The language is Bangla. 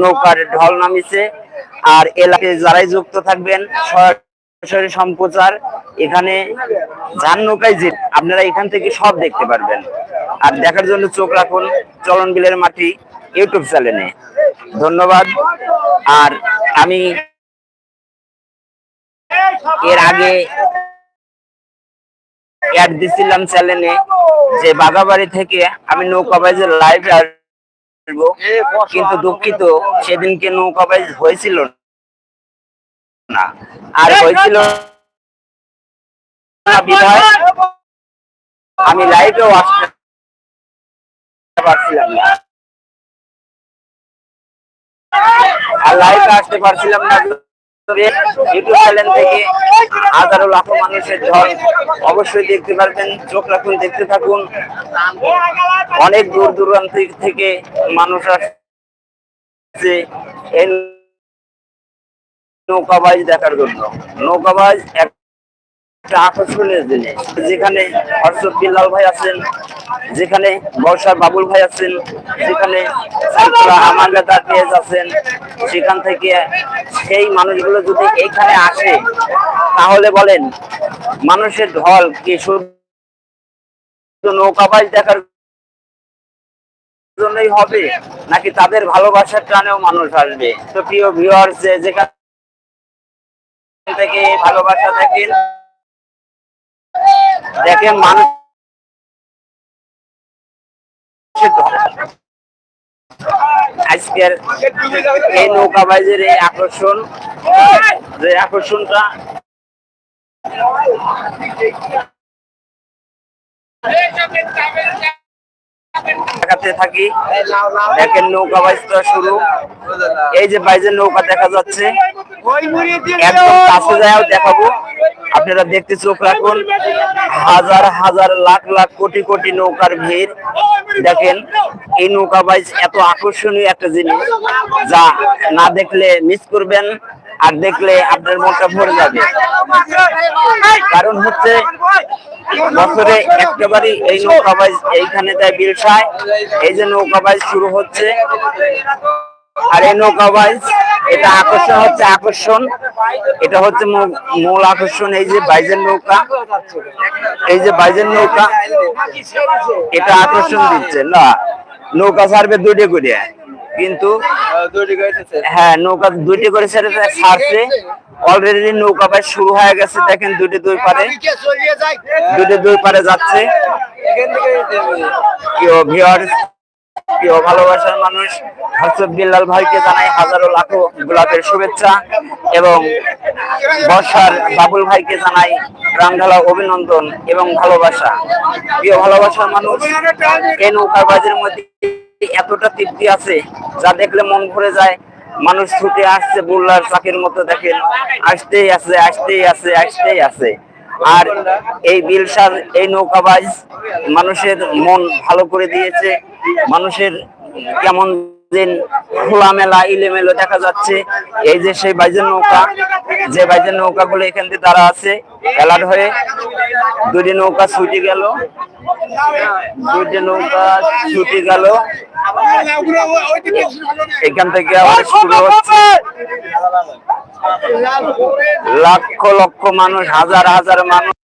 নৌকার ঢল নামিছে আর এলাকায় যারাই যুক্ত থাকবেন, সরাসরি সম্প্রচার। এখানে যান নৌকায় যে আপনারা এখান থেকে সব দেখতে পারবেন। আর দেখার জন্য চোখ রাখুন চলন বিলের মাটি ইউটিউব চ্যানেলে। ধন্যবাদ। আর আমি এর আগে অ্যাড দিছিলাম চ্যানেলে যে বাগাবাড়ি থেকে আমি নৌকা বাইজে লাইভ আসব কিন্তু দুঃখিত সেদিনকে নৌকা বাইজ হয়েছিল না। আর হয়েছিল আমি লাইভেও আসতে পারছিলাম না। আর লাইভে আসতে পারছিলাম না। ইউটিউব চ্যানেল থেকে হাজারো লাখো মানুষের অবশ্যই দেখতে চোখ দেখতে থাকুন। অনেক দূর দূরান্ত থেকে মানুষ নৌকাবাজ দেখার জন্য। নৌকাবাজ একটা আকর্ষণীয় জিনিস। যেখানে হর্ষদ বিল্লাল ভাই আছেন, যেখানে বর্ষার বাবুল ভাই আছেন যেখানে আমানগাদা পেজ আছেন সেখান থেকে সেই মানুষগুলো যদি এইখানে আসে, তাহলে বলেন, মানুষের ঢল কি শুধু নৌকাবাজ দেখার জন্যই হবে, নাকি তাদের ভালোবাসার টানেও মানুষ আসবে? তো প্রিয় ভিউয়ার্স যেখান থেকে ভালোবাসা দেখেন দেখেন মানুষ আজকের এই নৌকা বাজের এই আকর্ষণ, যে আকর্ষণটা দেখাতে থাকি। দেখেন নৌকা বাইজটা শুরু। এই যে বাইজের নৌকা দেখা যাচ্ছে। দেখাবো। আপনারা দেখতে চোখ রাখুন। হাজার হাজার, লাখ লাখ, কোটি কোটি নৌকার ভিড়। দেখেন, এই নৌকা বাইজ এত আকর্ষণীয় একটা জিনিস যা না দেখলে মিস করবেন, আর দেখলে আপনার মনটা ভরে যাবে। কারণ হচ্ছে, বছরে একটাবারই এই নৌকাবাজ এইখানে দেয় বিলসায়। এই যে নৌকা বাইজ শুরু হচ্ছে। আর এই নৌকা বাইজ এটা আকর্ষণ হচ্ছে আকর্ষণ। এটা হচ্ছে মূল- আকর্ষণ এই যে বাইজের নৌকা। এই যে বাইজের নৌকা এটা আকর্ষণ দিচ্ছে না? নৌকা ছাড়বে দুইটা করে কিন্তু হ্যাঁ নৌকা দুটি করে ছেড়ে ছাড়ছে। অলরেডি নৌকা বাইজ শুরু হয়ে গেছে দেখেন দুটি দুই পারে। দুটি দুই পারে যাচ্ছে। প্রিয় ভিউয়ার্স প্রিয় ভালোবাসার মানুষ হর্ষদ বিল্লাল ভাইকে জানাই হাজারো লাখো গোলাপের শুভেচ্ছা এবং বর্ষার বাবুল ভাইকে জানাই প্রাণঢালা অভিনন্দন এবং ভালোবাসা। প্রিয় ভালোবাসার মানুষ, এই নৌকার বাজের মধ্যে এতটা তৃপ্তি আছে যা দেখলে মন ভরে যায়। মানুষ ছুটে আসছে বুল্লার চাকের মতো দেখেন, আসতেই আছে আসতেই আছে আসতেই আছে। আর এই বিলসার এই নৌকাবাজ মানুষের মন ভালো করে দিয়েছে। মানুষের কেমন দিন খোলামেলা ইলেমেলো দেখা যাচ্ছে। এই যে সেই বাইজের নৌকা, যে বাইজের নৌকাগুলো এখান থেকে তারা আছে, অ্যালার্ট হয়ে দুটি নৌকা ছুটি গেল। দুটি নৌকা ছুটে গেল। এখান থেকে আবার শুরু হচ্ছে। লক্ষ লক্ষ মানুষ হাজার হাজার মানুষ